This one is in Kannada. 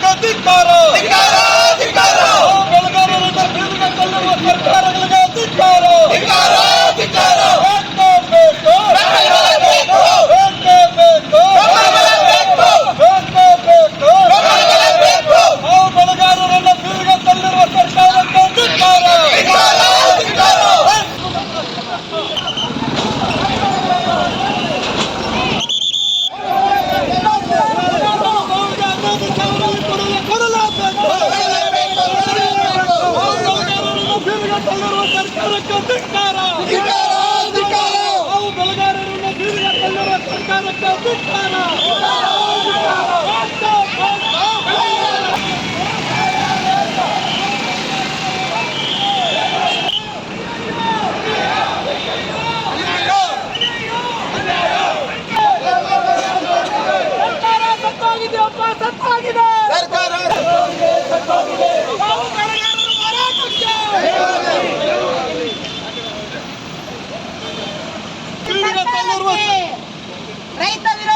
Dikara! Dikara! ತಳ್ಳಿರುವ ಸರ್ಕಾರಕ್ಕೆ ಧಿಕ್ಕಾರ ನಾವು ಬೆಳೆಗಾರರನ್ನು ಬೀದಿಗೆ ತಳ್ಳಿರುವ ಸರ್ಕಾರಕ್ಕೆ ಧಿಕ್ಕಾರ ರೈತ ವಿರೋಧಿ